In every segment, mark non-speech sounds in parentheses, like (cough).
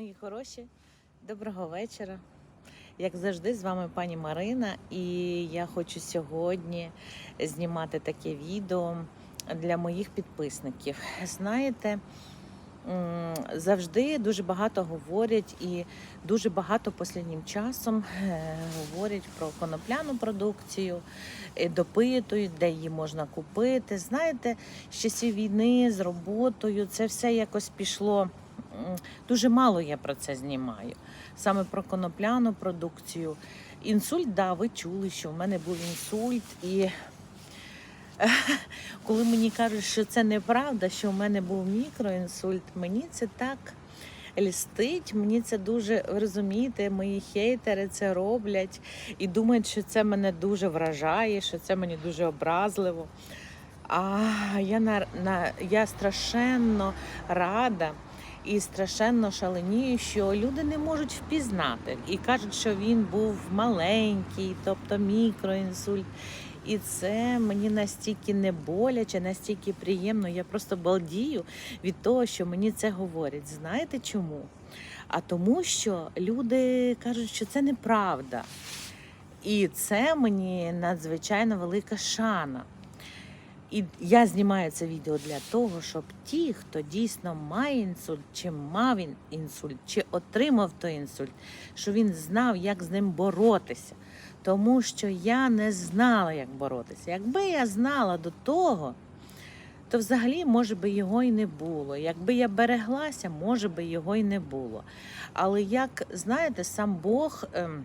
Мої хороші, доброго вечора. Як завжди, з вами пані Марина, і я хочу сьогодні знімати таке відео для моїх підписників. Знаєте, завжди дуже багато говорять і дуже багато останнім часом е, говорять про конопляну продукцію, е, допитують, де її можна купити. Знаєте, з часів війни з роботою це все якось пішло. Дуже мало я про це знімаю. Саме про конопляну продукцію. Інсульт, да, ви чули, що в мене був інсульт, і (laughs) коли мені кажуть, що це неправда, що в мене був мікроінсульт, мені це так лістить. Мені це дуже розумієте, мої хейтери це роблять і думають, що це мене дуже вражає, що це мені дуже образливо. А я на, на я страшенно рада і страшенно шаленію, що люди не можуть впізнати і кажуть, що він був маленький, тобто мікроінсульт. І це мені настільки не боляче, настільки приємно. Я просто балдію від того, що мені це говорять. Знаєте чому? А тому, що люди кажуть, що це неправда. І це мені надзвичайно велика шана. І я знімаю це відео для того, щоб ті, хто дійсно має інсульт, чи мав він інсульт, чи отримав той інсульт, що він знав, як з ним боротися. Тому що я не знала, як боротися. Якби я знала до того, то взагалі, може би, його і не було. Якби я береглася, може би, його і не було. Але як знаєте, сам Бог. Ем,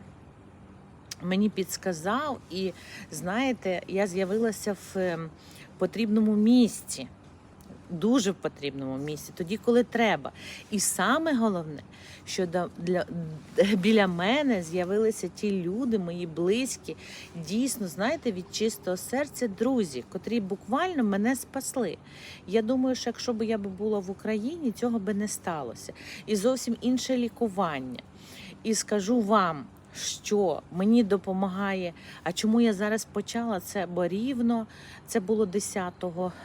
Мені підсказав, і знаєте, я з'явилася в ем, потрібному місці, дуже в потрібному місці, тоді, коли треба. І саме головне, що для, (laughs) біля мене з'явилися ті люди, мої близькі, дійсно, знаєте, від чистого серця друзі, котрі буквально мене спасли. Я думаю, що якщо б я була в Україні, цього би не сталося. І зовсім інше лікування. І скажу вам, що мені допомагає. А чому я зараз почала це? Бо рівно це було 10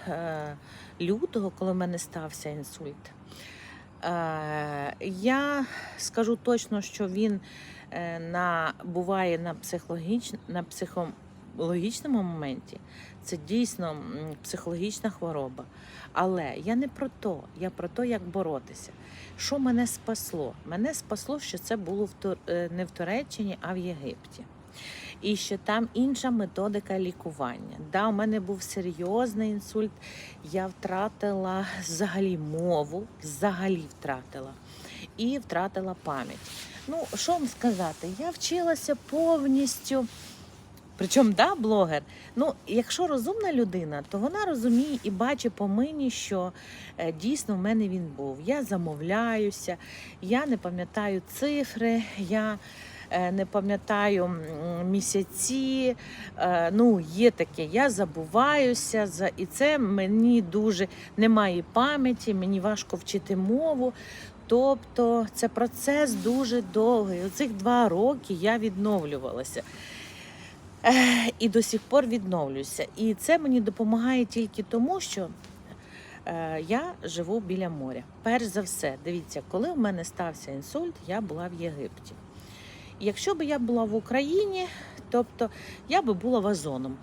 е, лютого, коли в мене стався інсульт. Е, Я скажу точно, що він набуває на, буває на, психо. Психологічному моменті. Це дійсно психологічна хвороба. Але я не про то, я про те, як боротися. Що мене спасло? Мене спасло, що це було е, не в Туреччині, а в Єгипті. І що там інша методика лікування. Да, у мене був серйозний інсульт. Я втратила взагалі мову, взагалі втратила і втратила пам'ять. Ну, що вам сказати? Я вчилася повністю. Причому, да, блогер. Ну, якщо розумна людина, то вона розуміє і бачить по мені, що е, дійсно в мене він був. Я замовляюся, я не пам'ятаю цифри, я е, не пам'ятаю місяці. Е, ну, є таке, я забуваюся, за, і це мені дуже немає пам'яті, мені важко вчити мову. Тобто це процес дуже довгий. Оцих два роки я відновлювалася. І до сих пор відновлююся. І це мені допомагає тільки тому, що е, я живу біля моря. Перш за все, дивіться, коли в мене стався інсульт, я була в Єгипті. Якщо б я була в Україні, тобто я би була вазоном.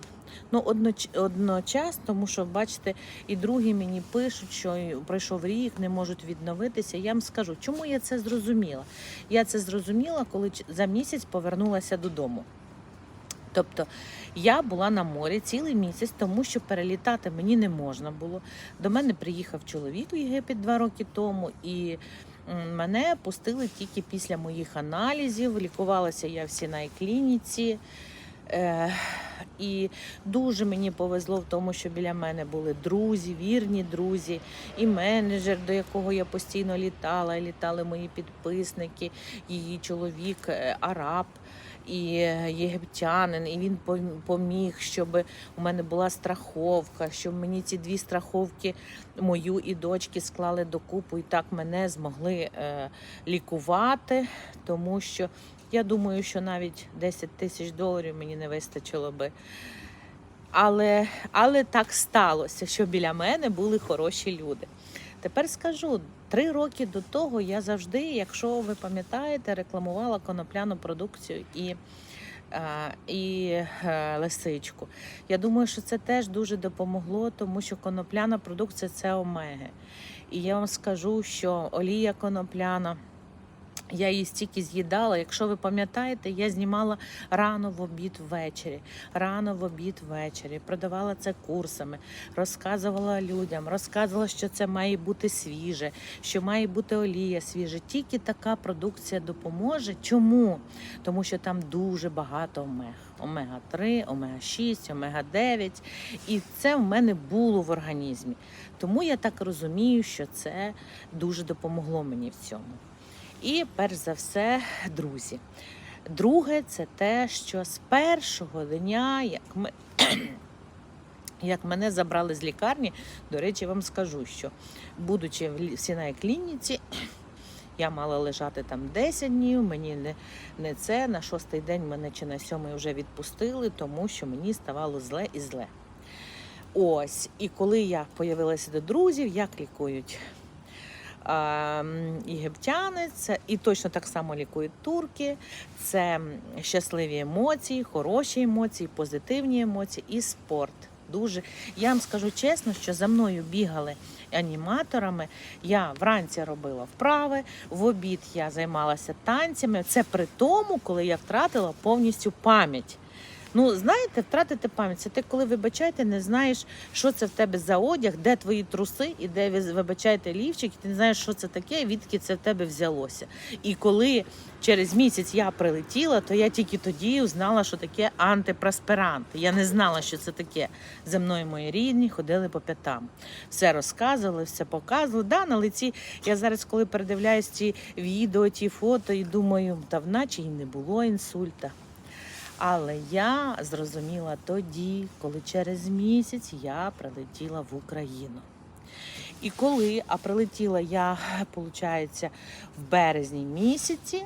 Ну, одноч, одночас, тому що, бачите, і другі мені пишуть, що пройшов рік, не можуть відновитися. Я вам скажу, чому я це зрозуміла? Я це зрозуміла, коли за місяць повернулася додому. Тобто я була на морі цілий місяць, тому що перелітати мені не можна було. До мене приїхав чоловік у Єгипет два роки тому, і мене пустили тільки після моїх аналізів. Лікувалася я в Сінай-клініці. Е, і дуже мені повезло в тому, що біля мене були друзі, вірні друзі, і менеджер, до якого я постійно літала, і літали мої підписники, її чоловік, е, араб і е, єгиптянин, і він пом- поміг, щоб у мене була страховка, щоб мені ці дві страховки мою і дочки склали докупу, і так мене змогли е, лікувати, тому що я думаю, що навіть 10 тисяч доларів мені не вистачило би. Але, але так сталося, що біля мене були хороші люди. Тепер скажу, Три роки до того я завжди, якщо ви пам'ятаєте, рекламувала конопляну продукцію і, е, і е, лисичку. Я думаю, що це теж дуже допомогло, тому що конопляна продукція це омеги. І я вам скажу, що олія конопляна. Я її стільки з'їдала. Якщо ви пам'ятаєте, я знімала рано в обід ввечері, рано в обід ввечері, продавала це курсами, розказувала людям, розказувала, що це має бути свіже, що має бути олія свіжа. Тільки така продукція допоможе. Чому? Тому що там дуже багато омег. Омега 3, омега 6, омега 9. І це в мене було в організмі. Тому я так розумію, що це дуже допомогло мені в цьому. І перш за все, друзі. Друге, це те, що з першого дня, як ми. (clears throat) Як мене забрали з лікарні, до речі, вам скажу, що будучи в Сінай клініці, (clears throat) я мала лежати там 10 днів, мені не, не це, на шостий день мене чи на сьомий вже відпустили, тому що мені ставало зле і зле. Ось, і коли я появилася до друзів, як лікують єгиптяни, це і точно так само лікують турки. Це щасливі емоції, хороші емоції, позитивні емоції і спорт. Дуже я вам скажу чесно, що за мною бігали аніматорами. Я вранці робила вправи, в обід я займалася танцями. Це при тому, коли я втратила повністю пам'ять. Ну, знаєте, втратити пам'ять. Це ти, коли вибачаєте, не знаєш, що це в тебе за одяг, де твої труси і де ви вибачаєте лівчик, і ти не знаєш, що це таке, відки це в тебе взялося. І коли через місяць я прилетіла, то я тільки тоді узнала, що таке антипросперант. Я не знала, що це таке. За мною мої рідні ходили по п'ятам. Все розказували, все показували. Да, на лиці я зараз, коли передивляюсь ці відео, ті фото, і думаю, та вначе й не було інсульта. Але я зрозуміла тоді, коли через місяць я прилетіла в Україну. І коли, а прилетіла я, виходить, в березні місяці,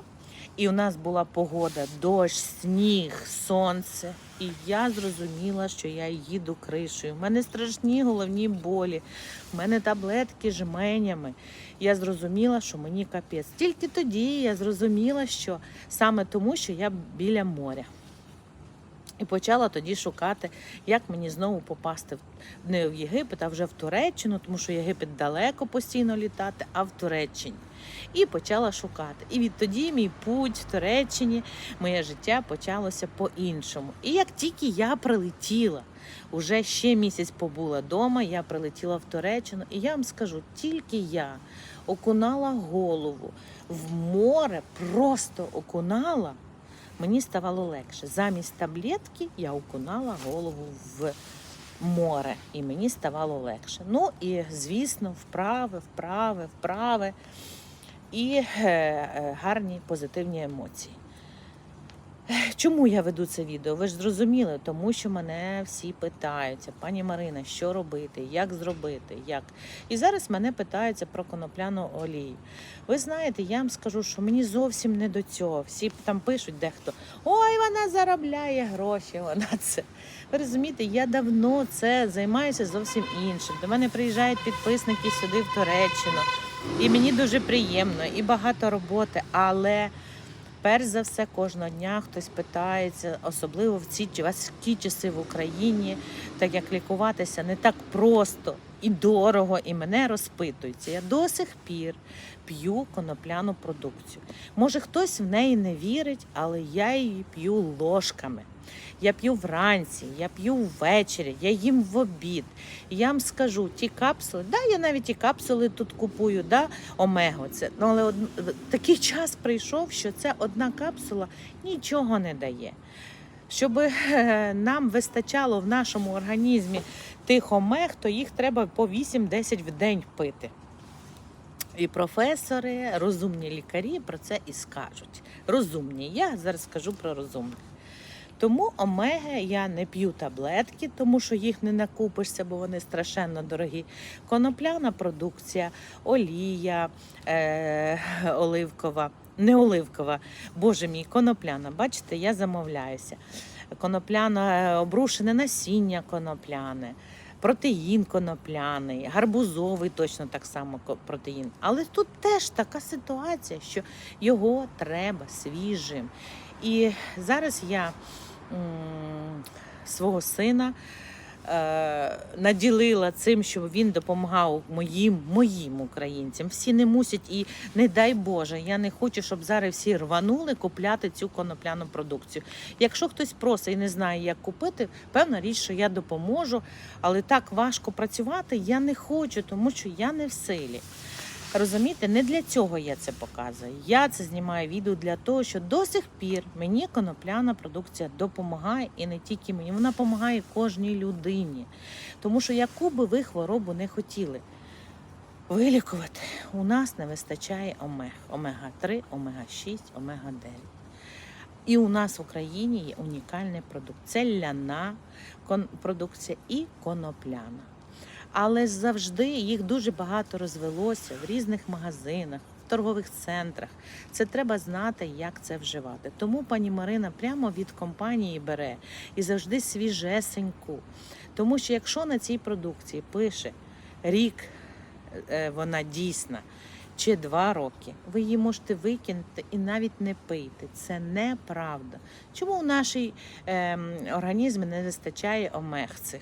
і у нас була погода, дощ, сніг, сонце. І я зрозуміла, що я їду кришею. У мене страшні головні болі, в мене таблетки жменями. Я зрозуміла, що мені капець. Тільки тоді я зрозуміла, що саме тому, що я біля моря. І почала тоді шукати, як мені знову попасти не в Єгипет, а вже в Туреччину, тому що Єгипет далеко постійно літати, а в Туреччині. І почала шукати. І відтоді мій путь в Туреччині, моє життя почалося по-іншому. І як тільки я прилетіла, уже ще місяць побула вдома, я прилетіла в Туреччину, і я вам скажу, тільки я окунала голову в море, просто окунала мені ставало легше. Замість таблетки я окунала голову в море, і мені ставало легше. Ну і звісно, вправи, вправи, вправи і е, е, гарні позитивні емоції. (laughs) Чому я веду це відео? Ви ж зрозуміли, тому що мене всі питаються, пані Марина, що робити, як зробити, як. І зараз мене питаються про конопляну олію. Ви знаєте, я вам скажу, що мені зовсім не до цього. Всі там пишуть дехто: ой, вона заробляє гроші, вона це. Ви розумієте, я давно це займаюся зовсім іншим. До мене приїжджають підписники сюди в Туреччину, і мені дуже приємно, і багато роботи, але. Перш за все, кожного дня хтось питається, особливо в ці важкі часи в Україні, так як лікуватися не так просто і дорого, і мене розпитуються. Я до сих пір п'ю конопляну продукцію. Може, хтось в неї не вірить, але я її п'ю ложками. Я п'ю вранці, я п'ю ввечері, я їм в обід. Я вам скажу, ті капсули, да, я навіть і капсули тут купую, да, омего. Це ну, але од... такий час прийшов, що це одна капсула нічого не дає. Щоб е, нам вистачало в нашому організмі тих омег, то їх треба по 8-10 в день пити. І професори, розумні лікарі про це і скажуть. Розумні. Я зараз скажу про розумних. Тому омеги я не п'ю таблетки, тому що їх не накупишся, бо вони страшенно дорогі. Конопляна продукція, олія е- оливкова, не оливкова, боже мій, конопляна. Бачите, я замовляюся. Конопляна, е, обрушене насіння конопляне. протеїн конопляний, гарбузовий точно так само протеїн. Але тут теж така ситуація, що його треба свіжим. І зараз я свого сина е, наділила цим, щоб він допомагав моїм, моїм українцям. Всі не мусять і не дай Боже, я не хочу, щоб зараз всі рванули купляти цю конопляну продукцію. Якщо хтось просить і не знає, як купити, певна річ, що я допоможу, але так важко працювати я не хочу, тому що я не в силі. Розумієте, не для цього я це показую. Я це знімаю відео для того, що до сих пір мені конопляна продукція допомагає і не тільки мені, вона допомагає кожній людині. Тому що яку би ви хворобу не хотіли вилікувати, у нас не вистачає омег. Омега-3, омега-6, омега-9. І у нас в Україні є унікальний продукт. Це ляна продукція і конопляна. Але завжди їх дуже багато розвелося в різних магазинах, в торгових центрах. Це треба знати, як це вживати. Тому пані Марина прямо від компанії бере і завжди свіжесеньку. Тому що якщо на цій продукції пише рік, е, вона дійсна. Чи два роки, ви її можете викинути і навіть не пийте. Це неправда. Чому в нашій ем, організмі не вистачає омег цих?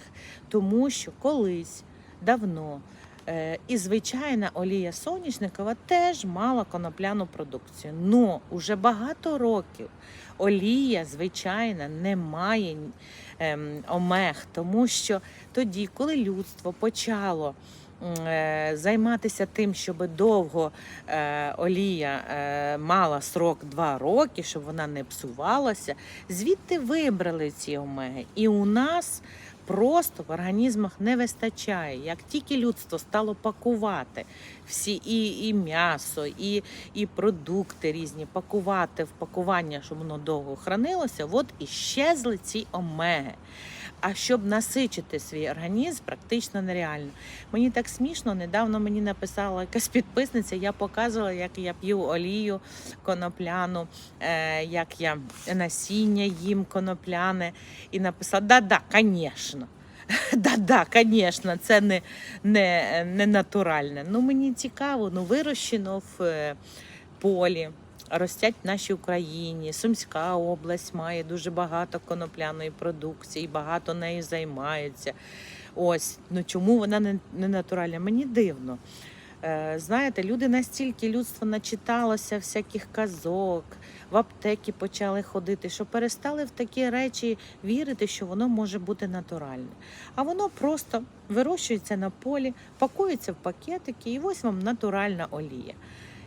Тому що колись давно. Е, І звичайна олія соняшникова теж мала конопляну продукцію. Но уже багато років олія звичайна не має ем, омег, тому що тоді, коли людство почало е, займатися тим, щоб довго е, олія мала срок 2 роки, щоб вона не псувалася, звідти вибрали ці омеги. І у нас просто в організмах не вистачає. Як тільки людство стало пакувати всі і, і м'ясо, і, і продукти різні, пакувати в пакування, щоб воно довго хранилося, от і щезли ці омеги. А щоб насичити свій організм, практично нереально. Мені так смішно, недавно мені написала якась підписниця, я показувала, як я п'ю олію конопляну, е, як я насіння їм конопляне, і написала: да-да, звісно. (laughs) Да-да, звісно, це не, не, не натуральне. Ну мені цікаво, ну вирощено в е, полі. Ростять в нашій Україні. Сумська область має дуже багато конопляної продукції, багато нею займаються. Ось ну чому вона не, не натуральна? Мені дивно. Е, знаєте, люди настільки людство начиталося всяких казок, в аптеки почали ходити, що перестали в такі речі вірити, що воно може бути натуральне. А воно просто вирощується на полі, пакується в пакетики, і ось вам натуральна олія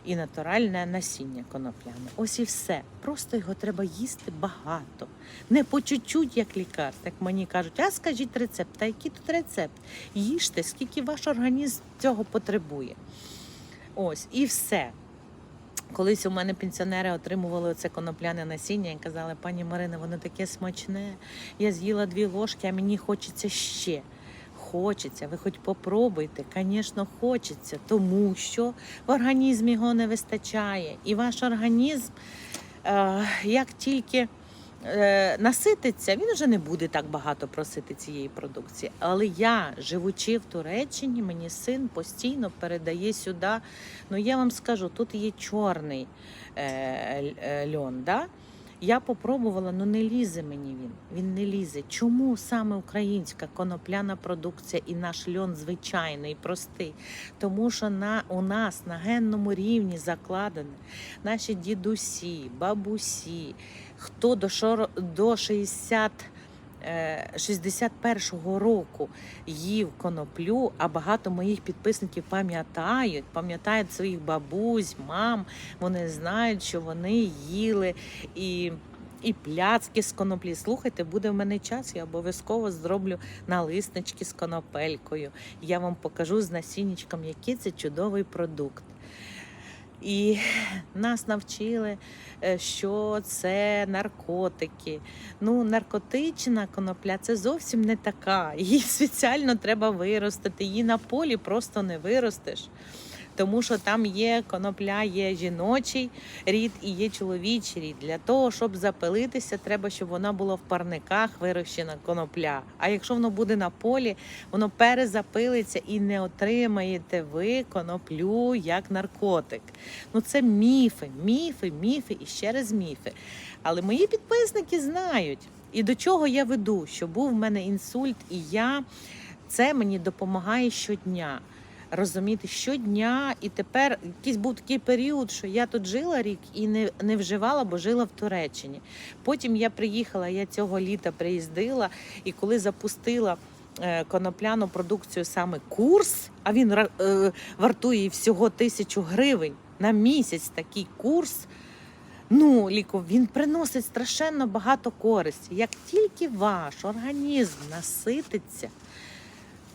і натуральне насіння конопляне. Ось і все. Просто його треба їсти багато. Не по чуть-чуть, як лікарство. Як мені кажуть, а скажіть рецепт. Та який тут рецепт? Їжте, скільки ваш організм цього потребує. Ось і все. Колись у мене пенсіонери отримували це конопляне насіння і казали, пані Марина, воно таке смачне. Я з'їла дві ложки, а мені хочеться ще. Хочеться, ви хоч попробуйте, звісно, хочеться, тому що в організмі його не вистачає. І ваш організм, е, як тільки е, насититься, він вже не буде так багато просити цієї продукції. Але я, живучи в Туреччині, мені син постійно передає сюди. Ну я вам скажу, тут є чорний е, льон. Да? Я попробувала, ну не лізе мені він. Він не лізе. Чому саме українська конопляна продукція і наш льон звичайний, простий? Тому що на, у нас на генному рівні закладені наші дідусі, бабусі, хто до, шоро- до 60 е, 61-го року їв коноплю, а багато моїх підписників пам'ятають, пам'ятають своїх бабусь, мам. Вони знають, що вони їли і. І пляцки з коноплі. Слухайте, буде в мене час, я обов'язково зроблю налиснички з конопелькою. Я вам покажу з насіннячком, який це чудовий продукт. І нас навчили, е, що це наркотики. Ну, наркотична конопля це зовсім не така. Її спеціально треба виростити. Її на полі просто не виростеш. Тому що там є конопля, є жіночий рід і є чоловічий рід. Для того, щоб запилитися, треба, щоб вона була в парниках вирощена конопля. А якщо воно буде на полі, воно перезапилиться і не отримаєте ви коноплю як наркотик. Ну це міфи, міфи, міфи і ще раз міфи. Але мої підписники знають. І до чого я веду, що був в мене інсульт, і я це мені допомагає щодня. Розуміти щодня, і тепер якийсь був такий період, що я тут жила рік і не, не вживала, бо жила в Туреччині. Потім я приїхала, я цього літа приїздила, і коли запустила е, конопляну продукцію саме курс, а він е, вартує всього тисячу гривень на місяць такий курс. Ну, ліко, він приносить страшенно багато користі. Як тільки ваш організм насититься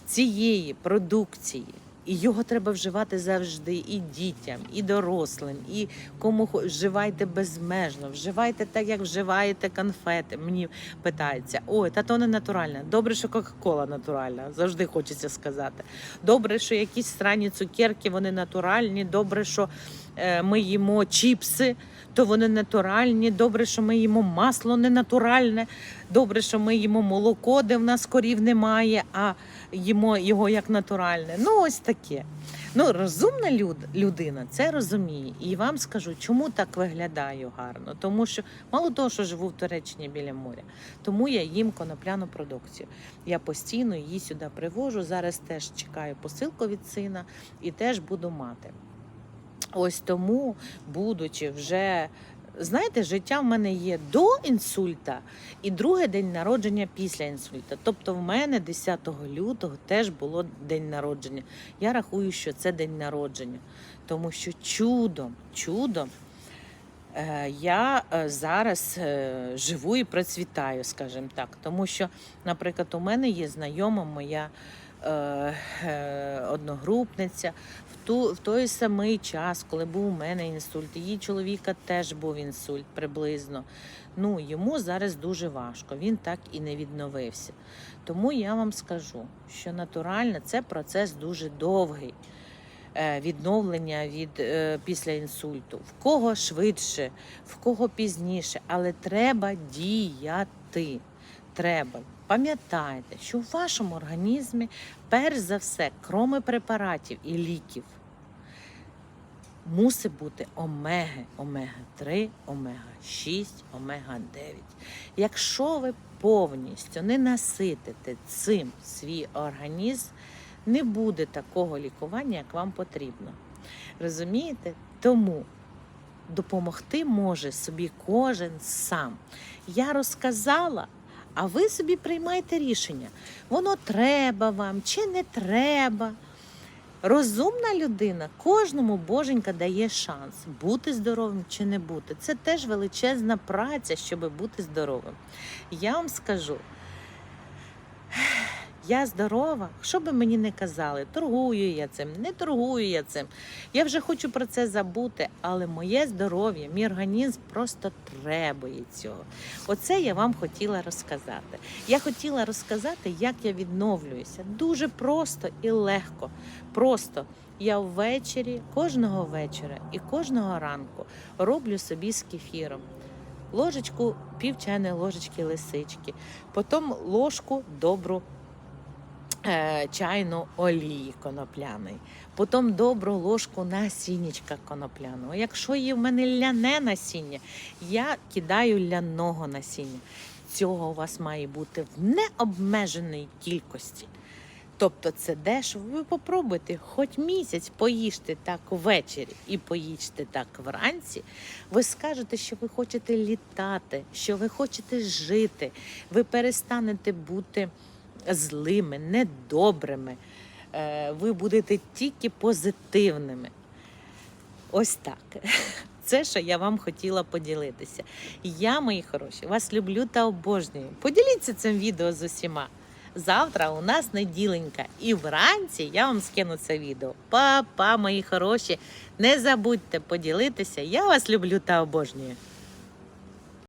цієї продукції, і його треба вживати завжди і дітям, і дорослим, і кому вживайте безмежно, вживайте так, як вживаєте конфети. Мені питається, ой, та то не натуральне. Добре, що Кока-Кола натуральна, завжди хочеться сказати. Добре, що якісь странні цукерки, вони натуральні. Добре, що ми їмо чіпси, то вони натуральні. Добре, що ми їмо масло не натуральне. Добре, що ми їмо молоко, де в нас корів немає, а їмо його як натуральне. Ну, ось таке. Ну, розумна люд, людина це розуміє. І вам скажу, чому так виглядаю гарно. Тому що мало того, що живу в Туреччині біля моря, тому я їм конопляну продукцію. Я постійно її сюди привожу. Зараз теж чекаю посилку від сина і теж буду мати. Ось тому, будучи вже. Знаєте, життя в мене є до інсульта і другий день народження після інсульта. Тобто, в мене 10 лютого теж було день народження. Я рахую, що це день народження, тому що чудом, чудом е, я е, зараз е, живу і процвітаю, скажімо так. Тому що, наприклад, у мене є знайома моя одногрупниця. Ту, в той самий час, коли був у мене інсульт, її чоловіка теж був інсульт приблизно. Ну, йому зараз дуже важко, він так і не відновився. Тому я вам скажу, що натурально це процес дуже довгий. е, Відновлення від е, після інсульту, в кого швидше, в кого пізніше, але треба діяти. Треба. Пам'ятайте, що в вашому організмі, перш за все, кроме препаратів і ліків, мусить бути омеги, омега-3, омега-6, омега-9. Якщо ви повністю не наситите цим свій організм, не буде такого лікування, як вам потрібно. Розумієте? Тому допомогти може собі кожен сам. Я розказала, а ви собі приймайте рішення. Воно треба вам чи не треба. Розумна людина кожному боженька дає шанс бути здоровим чи не бути. Це теж величезна праця, щоб бути здоровим. Я вам скажу, я здорова, що би мені не казали, торгую я цим, не торгую я цим. Я вже хочу про це забути, але моє здоров'я, мій організм просто требує цього. Оце я вам хотіла розказати. Я хотіла розказати, як я відновлююся. Дуже просто і легко. Просто я ввечері, кожного вечора і кожного ранку роблю собі з кефіром. Ложечку, пів ложечки лисички, потім ложку добру чайну олії конопляної, потім добру ложку насіннячка конопляного. Якщо є в мене ляне насіння, я кидаю ляного насіння. Цього у вас має бути в необмеженій кількості. Тобто це дешево. Ви попробуйте хоч місяць поїжте так ввечері і поїжте так вранці. Ви скажете, що ви хочете літати, що ви хочете жити. Ви перестанете бути злими, недобрими. Е, Ви будете тільки позитивними. Ось так. (laughs) Це, що я вам хотіла поділитися. Я, мої хороші, вас люблю та обожнюю. Поділіться цим відео з усіма. Завтра у нас неділенька, і вранці я вам скину це відео. Па-па, мої хороші. Не забудьте поділитися. Я вас люблю та обожнюю.